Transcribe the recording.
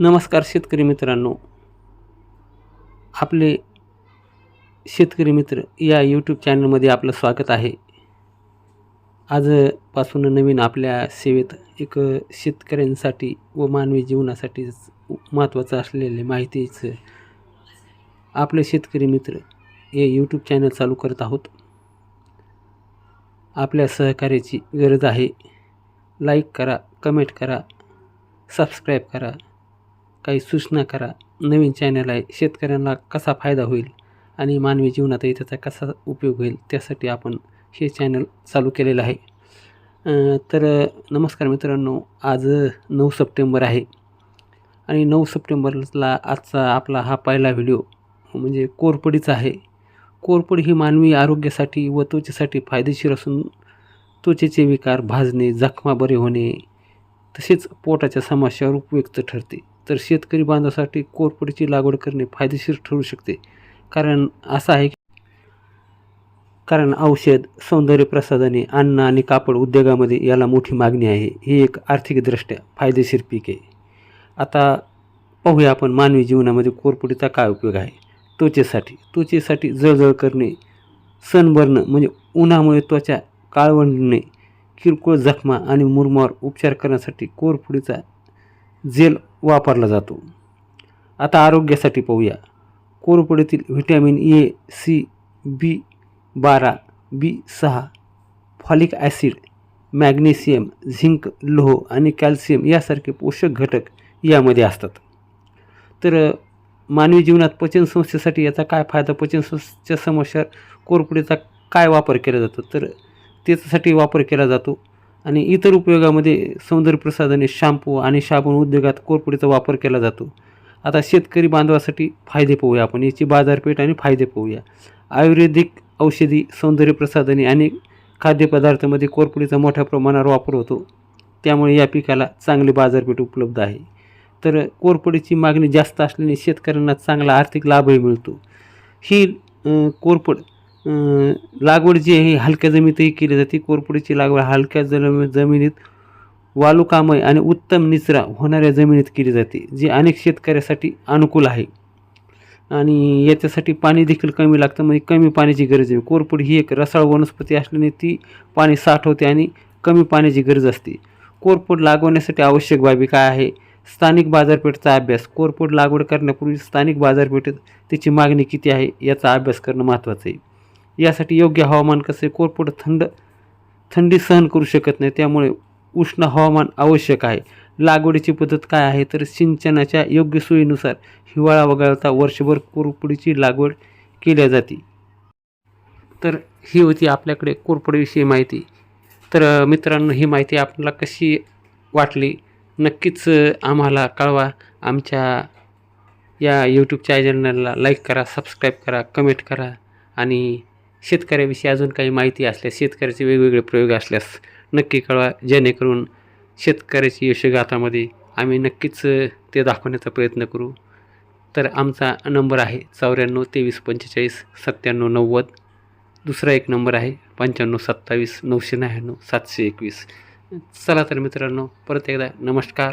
नमस्कार शेतकरी मित्रांनो. आपले शेतकरी मित्र या यूट्यूब चॅनलमध्ये आपलं स्वागत आहे. आजपासून नवीन आपल्या सेवेत एक शेतकऱ्यांसाठी व मानवी जीवनासाठी महत्त्वाचं असलेले माहितीचं आपले शेतकरी मित्र हे यूट्यूब चॅनल चालू करत आहोत. आपल्या सहकार्याची गरज आहे. लाईक करा कमेंट करा सबस्क्राईब करा. काही सूचना करा. नवीन चॅनल आहे. शेतकऱ्यांना कसा फायदा होईल आणि मानवी जीवनातही त्याचा कसा उपयोग होईल त्यासाठी आपण हे चॅनल चालू केलेलं आहे. तर नमस्कार मित्रांनो. आज नऊ सप्टेंबर आहे. आणि नऊ सप्टेंबरला आजचा आपला हा पहिला व्हिडिओ म्हणजे कोरपडीचा आहे. कोरपड ही मानवी आरोग्यासाठी व त्वचेसाठी फायदेशीर असून त्वचेचे विकार भाजणे जखमा बरे होणे तसेच पोटाच्या समस्यावर उपयुक्त ठरते. तर शेतकरी बांधवासाठी कोरफडीची लागवड करणे फायदेशीर ठरू शकते. कारण असं आहे की कारण औषध सौंदर्य प्रसाधने अन्न आणि कापड उद्योगामध्ये याला मोठी मागणी आहे. ही एक आर्थिकदृष्ट्या फायदेशीर पीक आहे. आता पाहूया आपण मानवी जीवनामध्ये कोरफडीचा काय उपयोग आहे. त्वचेसाठी. त्वचेसाठी जळजळ करणे सनबर्न म्हणजे उन्हामुळे त्वचा काळवंडणे किरकोळ जखमा आणि मुरमावर उपचार करण्यासाठी कोरफुडीचा जेल वापरला जातो. आता आरोग्यासाठी पाहूया. कोरफडीतील व्हिटॅमिन ए सी बी बारा बी सहा फॉलिक ॲसिड मॅग्नेशियम झिंक लोह आणि कॅल्शियम यासारखे पोषक घटक यामध्ये असतात. तर मानवी जीवनात पचनसंस्थेसाठी याचा काय फायदा? पचनसंस्थेच्या समस्यावर कोरफडीचा काय वापर केला जातो? तर त्याच्यासाठी वापर केला जातो आणि इतर उपयोगामध्ये सौंदर्यप्रसाधने शाम्पू शॅम्पू आणि साबण उद्योगात कोरफडीचा वापर केला जातो. आता शेतकरी बांधवासाठी फायदे पाहूया आपण. याची बाजारपेठ आणि फायदे पाहूया. आयुर्वेदिक औषधी सौंदर्यप्रसाधने आणि खाद्यपदार्थामध्ये कोरफडीचा मोठ्या प्रमाणावर वापर होतो. त्यामुळे या पिकाला चांगली बाजारपेठ उपलब्ध आहे. तर कोरफडीची मागणी जास्त असल्याने शेतकऱ्यांना चांगला आर्थिक लाभही मिळतो. ही कोरपड कोरफड लागवड जी आहे हलक्या जमिनीतही केली जाते. कोरफडीची लागवड हलक्या जम जमिनीत वालुकामय आणि उत्तम निचरा होणाऱ्या जमिनीत केली जाते जी अनेक शेतकऱ्यासाठी अनुकूल आहे. आणि याच्यासाठी पाणी देखील कमी लागतं म्हणजे कमी पाण्याची गरज आहे. कोरपुडी ही एक रसाळ वनस्पती असल्याने ती पाणी साठवते आणि कमी पाण्याची गरज असते. कोरफड लागवण्यासाठी आवश्यक बाबी काय आहे? स्थानिक बाजारपेठेचा अभ्यास. कोरफड लागवड करण्यापूर्वी स्थानिक बाजारपेठेत त्याची मागणी किती आहे याचा अभ्यास करणं महत्त्वाचं आहे. यासाठी योग्य हवामान कसं आहे थंड थंडी सहन करू शकत नाही त्यामुळे उष्ण हवामान आवश्यक आहे. लागवडीची पद्धत काय आहे? तर सिंचनाच्या योग्य सोयीनुसार हिवाळा वगळता वर्षभर कोरफडीची लागवड केल्या जाते. तर ही होती आपल्याकडे कोरपडीविषयी माहिती. तर मित्रांनो ही माहिती आपल्याला कशी वाटली? नक्कीच आम्हाला कळवा. आमच्या या यूट्यूब चॅनलला लाईक करा सबस्क्राईब करा कमेंट करा आणि शेतकऱ्याविषयी अजून काही माहिती असल्यास शेतकऱ्याचे वेगवेगळे प्रयोग असल्यास नक्की कळवा. जेणेकरून शेतकऱ्याची यशगाथामध्ये आम्ही नक्कीच ते दाखवण्याचा प्रयत्न करू. तर आमचा नंबर आहे चौऱ्याण्णव तेवीस पंचेचाळीस सत्त्याण्णव नव्वद. दुसरा एक नंबर आहे पंच्याण्णव सत्तावीस नऊशे नव्याण्णव सातशे एकवीस. चला तर मित्रांनो परत एकदा नमस्कार.